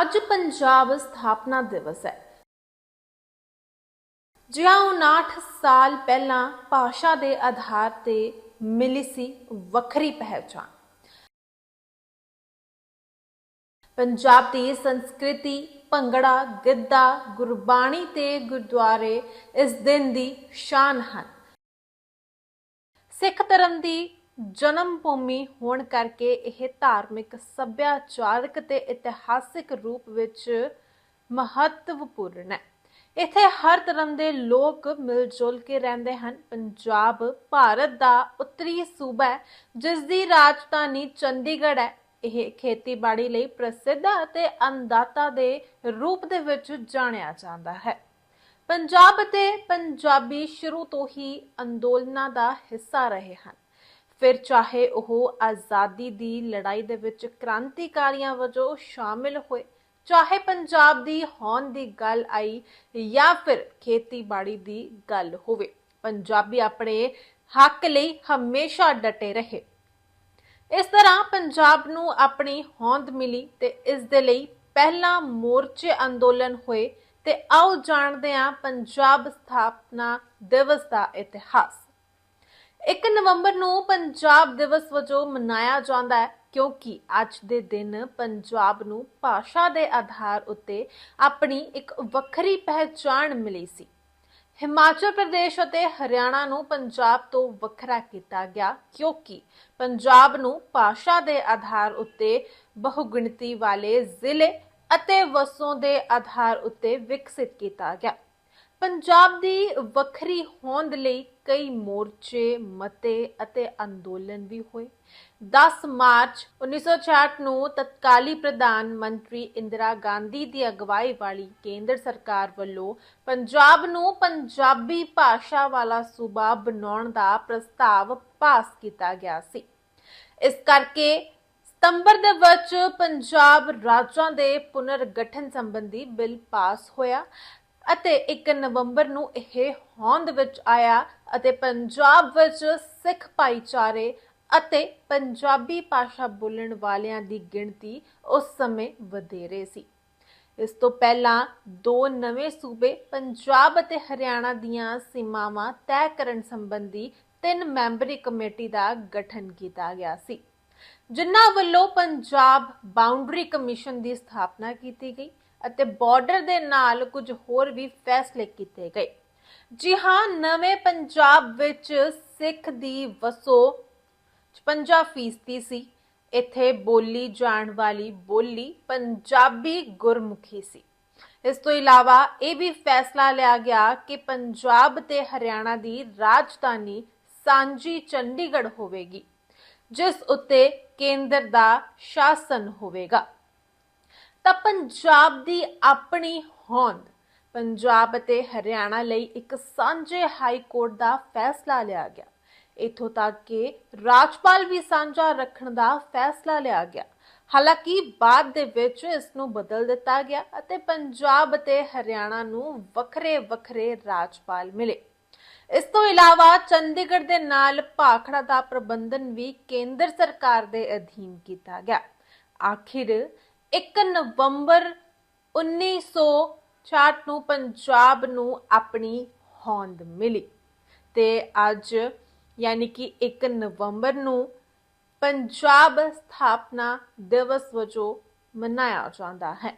ਅੱਜ ਪੰਜਾਬ ਸਥਾਪਨਾ ਦਿਵਸ ਹੈ। ਜਿਹਾ 59 ਸਾਲ ਪਹਿਲਾਂ ਭਾਸ਼ਾ ਦੇ ਆਧਾਰ ਤੇ ਮਿਲੀ ਸੀ ਵੱਖਰੀ ਪਹਿਚਾਣ। ਪੰਜਾਬ ਦੀ ਸੰਸਕ੍ਰਿਤੀ, ਭੰਗੜਾ, ਗਿੱਧਾ, ਗੁਰਬਾਣੀ ਤੇ ਗੁਰਦੁਆਰੇ ਇਸ ਦਿਨ ਦੀ ਸ਼ਾਨ ਹਨ। ਸਿੱਖ ਧਰਮ ਦੀ ਜਨਮ ਭੂਮੀ ਹੋਣ ਕਰਕੇ ਇਹ ਧਾਰਮਿਕ, ਸੱਭਿਆਚਾਰਕ ਤੇ ਇਤਿਹਾਸਿਕ ਰੂਪ ਵਿੱਚ ਮਹੱਤਵਪੂਰਨ ਹੈ। ਇੱਥੇ ਹਰ ਧਰਮ ਦੇ ਲੋਕ ਮਿਲ ਜੁਲ ਕੇ ਰਹਿੰਦੇ ਹਨ। ਪੰਜਾਬ, ਭਾਰਤ ਦਾ ਉੱਤਰੀ ਸੂਬਾ ਹੈ ਜਿਸ ਦੀ ਰਾਜਧਾਨੀ ਚੰਡੀਗੜ੍ਹ ਹੈ। ਇਹ ਖੇਤੀਬਾੜੀ ਲਈ ਪ੍ਰਸਿੱਧ ਅਤੇ ਅੰਨਦਾਤਾ ਦੇ ਰੂਪ ਦੇ ਵਿੱਚ ਜਾਣਿਆ ਜਾਂਦਾ ਹੈ। ਪੰਜਾਬ ਅਤੇ ਪੰਜਾਬੀ ਸ਼ੁਰੂ ਤੋਂ ਹੀ ਅੰਦੋਲਨਾਂ ਦਾ ਹਿੱਸਾ ਰਹੇ ਹਨ। ਫਿਰ ਚਾਹੇ ਉਹ ਆਜ਼ਾਦੀ ਦੀ ਲੜਾਈ ਦੇ ਵਿੱਚ ਕ੍ਰਾਂਤੀਕਾਰੀਆਂ ਵਜੋਂ ਸ਼ਾਮਿਲ ਹੋਏ, ਚਾਹੇ ਪੰਜਾਬ ਦੀ ਹੋਂਦ ਦੀ ਗੱਲ ਆਈ ਜਾਂ ਫਿਰ ਖੇਤੀਬਾੜੀ ਦੀ ਗੱਲ ਹੋਵੇ, ਪੰਜਾਬੀ ਆਪਣੇ ਹੱਕ ਲਈ ਹਮੇਸ਼ਾ ਡਟੇ ਰਹੇ। ਇਸ ਤਰ੍ਹਾਂ ਪੰਜਾਬ ਨੂੰ ਆਪਣੀ ਹੋਂਦ ਮਿਲੀ ਤੇ ਇਸ ਦੇ ਲਈ ਪਹਿਲਾ ਮੋਰਚੇ ਅੰਦੋਲਨ ਹੋਏ ਤੇ ਆਓ ਜਾਣਦੇ ਹਾਂ ਪੰਜਾਬ ਸਥਾਪਨਾ ਦਿਵਸ ਦਾ ਇਤਿਹਾਸ। 1 ਨਵੰਬਰ ਨੂੰ ਪੰਜਾਬ ਦਿਵਸ ਵਜੋਂ ਮਨਾਇਆ ਜਾਂਦਾ ਹੈ, ਕਿਉਂਕਿ ਅੱਜ ਦੇ ਦਿਨ ਪੰਜਾਬ ਨੂੰ ਭਾਸ਼ਾ ਦੇ ਆਧਾਰ ਉੱਤੇ ਆਪਣੀ ਇੱਕ ਵੱਖਰੀ ਪਹਿਚਾਣ ਮਿਲੀ ਸੀ। ਹਿਮਾਚਲ ਪ੍ਰਦੇਸ਼ ਅਤੇ ਹਰਿਆਣਾ ਨੂੰ ਪੰਜਾਬ ਤੋਂ ਵੱਖਰਾ ਕੀਤਾ ਗਿਆ, ਕਿਉਂਕਿ ਪੰਜਾਬ ਨੂੰ ਭਾਸ਼ਾ ਦੇ ਆਧਾਰ ਉੱਤੇ ਬਹੁਗਿਣਤੀ ਵਾਲੇ ਜ਼ਿਲ੍ਹੇ ਅਤੇ ਵਸੋਂ ਦੇ ਆਧਾਰ ਉੱਤੇ ਵਿਕਸਿਤ ਕੀਤਾ ਗਿਆ। ਪੰਜਾਬ ਦੀ ਵੱਖਰੀ ਹੋਂਦ ਲਈ ਕਈ ਮੋਰਚੇ, ਮਤੇ ਅਤੇ ਅੰਦੋਲਨ ਵੀ ਹੋਏ। 10 ਮਾਰਚ 1966 ਨੂੰ ਤਤਕਾਲੀ ਪ੍ਰਧਾਨ ਮੰਤਰੀ ਇੰਦਰਾ ਗਾਂਧੀ ਦੀ ਅਗਵਾਈ ਵਾਲੀ ਕੇਂਦਰ ਸਰਕਾਰ ਵੱਲੋਂ ਪੰਜਾਬ ਨੂੰ ਪੰਜਾਬੀ ਭਾਸ਼ਾ ਵਾਲਾ ਸੂਬਾ ਬਣਾਉਣ ਦਾ ਪ੍ਰਸਤਾਵ ਪਾਸ ਕੀਤਾ ਗਿਆ ਸੀ। ਇਸ ਕਰਕੇ ਸਤੰਬਰ ਦੇ ਵਿੱਚ ਪੰਜਾਬ ਰਾਜਾਂ ਦੇ ਪੁਨਰਗਠਨ ਸੰਬੰਧੀ ਬਿੱਲ ਪਾਸ ਹੋਇਆ। ਅਤੇ 1 ਨਵੰਬਰ ਨੂੰ ਇਹ ਹੋਂਦ ਵਿੱਚ ਆਇਆ ਅਤੇ ਪੰਜਾਬ ਵਿੱਚ ਸਿੱਖ ਭਾਈਚਾਰੇ ਅਤੇ ਪੰਜਾਬੀ ਭਾਸ਼ਾ ਬੋਲਣ ਵਾਲਿਆਂ ਦੀ ਗਿਣਤੀ ਉਸ ਸਮੇਂ ਵਧੇਰੇ ਸੀ। ਇਸ ਤੋਂ ਪਹਿਲਾਂ ਦੋ ਨਵੇਂ ਸੂਬੇ ਪੰਜਾਬ ਅਤੇ ਹਰਿਆਣਾ ਦੀਆਂ ਸੀਮਾਵਾਂ ਤੈਅ ਕਰਨ ਸੰਬੰਧੀ ਤਿੰਨ ਮੈਂਬਰੀ ਕਮੇਟੀ ਦਾ ਗਠਨ ਕੀਤਾ ਗਿਆ ਸੀ। ਜਿਨ੍ਹਾਂ ਵੱਲੋਂ ਪੰਜਾਬ ਬਾਉਂਡਰੀ ਕਮਿਸ਼ਨ ਦੀ ਸਥਾਪਨਾ ਕੀਤੀ ਗਈ ਅਤੇ ਬਾਰਡਰ ਦੇ ਨਾਲ ਕੁਝ ਹੋਰ ਵੀ ਫੈਸਲੇ ਕੀਤੇ ਗਏ। ਜੀ ਹਾਂ, ਨਵੇਂ ਪੰਜਾਬ ਵਿੱਚ ਸਿੱਖ ਦੀ ਵਸੋ 56% ਸੀ। ਇੱਥੇ ਬੋਲੀ ਜਾਣ ਵਾਲੀ ਬੋਲੀ ਪੰਜਾਬੀ ਗੁਰਮੁਖੀ ਸੀ। ਇਸ ਤੋਂ ਇਲਾਵਾ ਇਹ ਵੀ ਫੈਸਲਾ ਲਿਆ ਗਿਆ ਕਿ ਪੰਜਾਬ ਤੇ ਹਰਿਆਣਾ ਦੀ ਰਾਜਧਾਨੀ ਸਾਂਝੀ ਚੰਡੀਗੜ੍ਹ ਹੋਵੇਗੀ। ਜਿਸ ਉੱਤੇ ਕੇਂਦਰ ਦਾ ਸ਼ਾਸਨ ਹੋਵੇਗਾ। ਤਾਂ ਪੰਜਾਬ ਦੀ ਆਪਣੀ ਹੋਂਦ, ਪੰਜਾਬ ਅਤੇ ਹਰਿਆਣਾ ਲਈ ਇੱਕ ਸਾਂਝੇ ਹਾਈ ਕੋਰਟ ਦਾ ਫੈਸਲਾ ਲਿਆ ਗਿਆ। ਇਥੋਂ ਤੱਕ ਕਿ ਰਾਜਪਾਲ ਵੀ ਸਾਂਝਾ ਰੱਖਣ ਦਾ ਫੈਸਲਾ ਲਿਆ ਗਿਆ। ਹਾਲਾਂਕਿ ਬਾਅਦ ਦੇ ਵਿੱਚ ਇਸ ਨੂੰ ਬਦਲ ਦਿੱਤਾ ਗਿਆ ਅਤੇ ਪੰਜਾਬ ਅਤੇ ਹਰਿਆਣਾ ਨੂੰ ਵੱਖਰੇ ਵੱਖਰੇ ਰਾਜਪਾਲ ਮਿਲੇ। ਇਸ ਤੋਂ ਇਲਾਵਾ ਚੰਡੀਗੜ੍ਹ ਦੇ ਨਾਲ ਭਾਖੜਾ ਦਾ ਪ੍ਰਬੰਧਨ ਵੀ ਕੇਂਦਰ ਸਰਕਾਰ ਦੇ ਅਧੀਨ ਕੀਤਾ ਗਿਆ। ਆਖਿਰ 1 ਨਵੰਬਰ 1966 ਨੂੰ ਪੰਜਾਬ ਨੂੰ ਆਪਣੀ ਹੋਂਦ ਮਿਲੀ ਤੇ ਅੱਜ ਯਾਨੀ ਕਿ 1 ਨਵੰਬਰ ਨੂੰ ਪੰਜਾਬ ਸਥਾਪਨਾ ਦਿਵਸ ਵਜੋਂ ਮਨਾਇਆ ਜਾਂਦਾ ਹੈ।